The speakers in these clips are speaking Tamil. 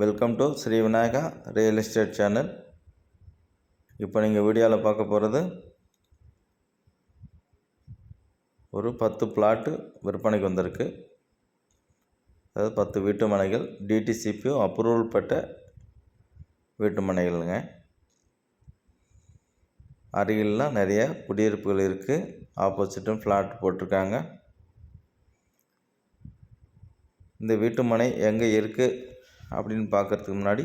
Welcome to Sri Vinayaka real estate channel இப்போ நீங்கள் வீடியோவில் பார்க்க போகிறது ஒரு பத்து பிளாட்டு விற்பனைக்கு வந்திருக்கு. அதாவது பத்து வீட்டு மனைகள் டிடிசிபி அப்ரூவல் பெற்ற வீட்டு மனைகள்ங்க. அருகில்லாம் நிறைய குடியிருப்புகள் இருக்குது ஆப்போசிட்டும் ஃப்ளாட் போட்டிருக்காங்க. இந்த வீட்டு மனை எங்கே இருக்குது அப்படின்னு பார்க்குறதுக்கு முன்னாடி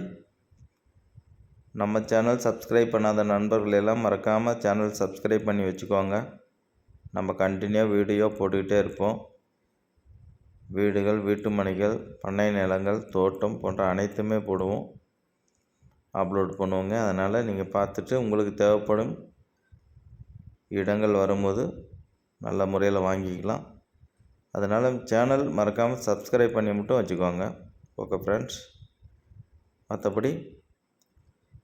நம்ம சேனல் சப்ஸ்கிரைப் பண்ணாத நண்பர்கள் எல்லாம் மறக்காமல் சேனல் சப்ஸ்கிரைப் பண்ணி வச்சுக்கோங்க. நம்ம கண்டினியூவாக வீடியோ போட்டுக்கிட்டே இருப்போம். வீடுகள் வீட்டு மனைகள் பண்ணை நிலங்கள் தோட்டம் போன்ற அனைத்துமே போடுவோம். அப்லோட் பண்ணுவோங்க. அதனால் நீங்கள் பார்த்துட்டு உங்களுக்கு தேவைப்படும் இடங்கள் வரும்போது நல்ல முறையில் வாங்கிக்கலாம். அதனால் சேனல் மறக்காமல் சப்ஸ்கிரைப் பண்ணி மட்டும் வச்சுக்கோங்க. ஓகே ஃப்ரெண்ட்ஸ் மற்றபடி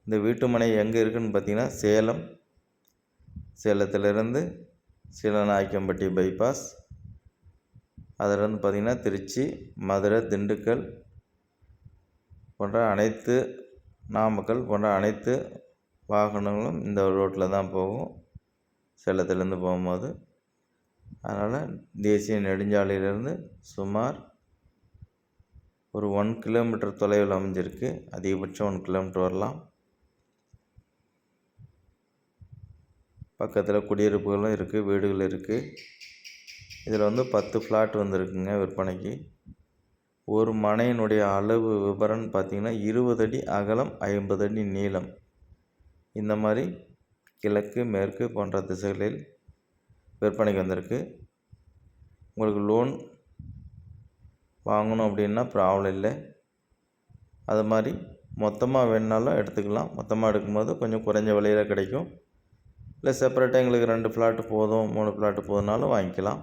இந்த வீட்டு மனை எங்கே இருக்குதுன்னு பார்த்தீங்கன்னா சேலம். சேலத்திலிருந்து சீலநாயக்கம்பட்டி பைபாஸ். அதிலிருந்து பார்த்திங்கன்னா திருச்சி மதுரை திண்டுக்கல் போன்ற அனைத்து நாமக்கல் போன்ற அனைத்து வாகனங்களும் இந்த ரோட்டில் தான் போகும். சேலத்துலேருந்து போகும்போது. அதனால் தேசிய நெடுஞ்சாலையிலேருந்து சுமார் ஒரு ஒன் கிலோமீட்டர் தொலைவில் அமைஞ்சிருக்கு. அதிகபட்சம் ஒன் கிலோமீட்டர் வரலாம். பக்கத்தில் குடியிருப்புகளும் இருக்குது வீடுகள் இருக்குது இதில் வந்து பத்து ஃப்ளாட் வந்திருக்குங்க விற்பனைக்கு. ஒரு மனையினுடைய அளவு விவரம்னு பார்த்திங்கன்னா இருபது அடி அகலம் ஐம்பது அடி நீளம். இந்த மாதிரி கிழக்கு மேற்கு போன்ற திசைகளில் விற்பனைக்கு வந்திருக்கு. உங்களுக்கு லோன் வாங்கணும் அப்படின்னா ப்ராப்ளம் இல்லை. அது மாதிரி மொத்தமாக வேணுனாலும் எடுத்துக்கலாம். மொத்தமாக எடுக்கும்போது கொஞ்சம் குறைஞ்ச விலையில் கிடைக்கும். இல்லை செப்பரேட்டாக எங்களுக்கு ரெண்டு ஃப்ளாட்டு போதும் மூணு ஃப்ளாட்டு போதுனாலும் வாங்கிக்கலாம்.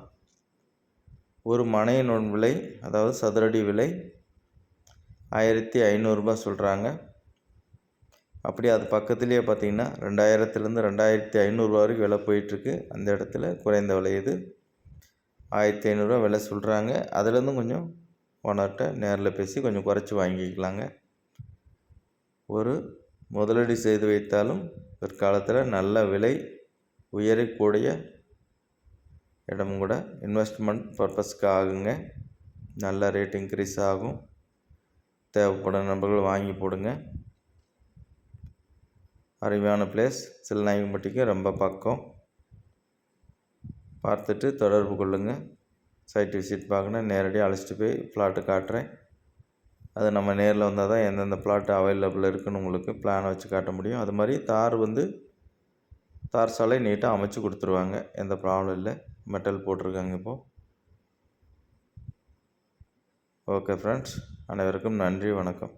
ஒரு மனையின் விலை அதாவது சதுரடி விலை ஆயிரத்தி ஐநூறுரூபா சொல்கிறாங்க அப்படி அது பக்கத்துலேயே பார்த்தீங்கன்னா ரெண்டாயிரத்துலேருந்து ரெண்டாயிரத்தி ஐநூறுரூவா வரைக்கும் விலை போயிட்டுருக்கு. அந்த இடத்துல குறைந்த விலை இது. ஆயிரத்தி ஐநூறுரூவா விலை சொல்கிறாங்க அதுலேருந்து கொஞ்சம் ஓனர்கிட்ட நேரில் பேசி கொஞ்சம் குறைச்சி வாங்கிக்கலாங்க. ஒரு முதலீடு செய்து வைத்தாலும் பிற்காலத்தில் நல்ல விலை உயரக்கூடிய இடம் கூட இன்வெஸ்ட்மெண்ட் பர்பஸ்க்கு ஆகுங்க. நல்ல ரேட் இன்க்ரீஸ் ஆகும். தேவைப்படும் நண்பர்கள் வாங்கி போடுங்க. அருமையான பிளேஸ் சில்நாயகம்பட்டிக்கு ரொம்ப பக்கம். பார்த்துட்டு தொடர்பு கொள்ளுங்கள் சைட் விசிட் பார்க்கணும். நேரடியாக அழைச்சிட்டு போய் ப்ளாட்டு காட்டுறேன். அது நம்ம நேரில் வந்தால் தான் எந்தெந்த ப்ளாட் அவைலபிள் இருக்குன்னு உங்களுக்கு பிளான் வச்சு காட்ட முடியும். அது மாதிரி தார் வந்து தார் சாலை நீட்டாக அமைச்சு கொடுத்துருவாங்க. எந்த ப்ராப்ளம் இல்லை. மெட்டல் போட்டிருக்காங்க இப்போது ஓகே ஃப்ரெண்ட்ஸ் அனைவருக்கும் நன்றி. வணக்கம்.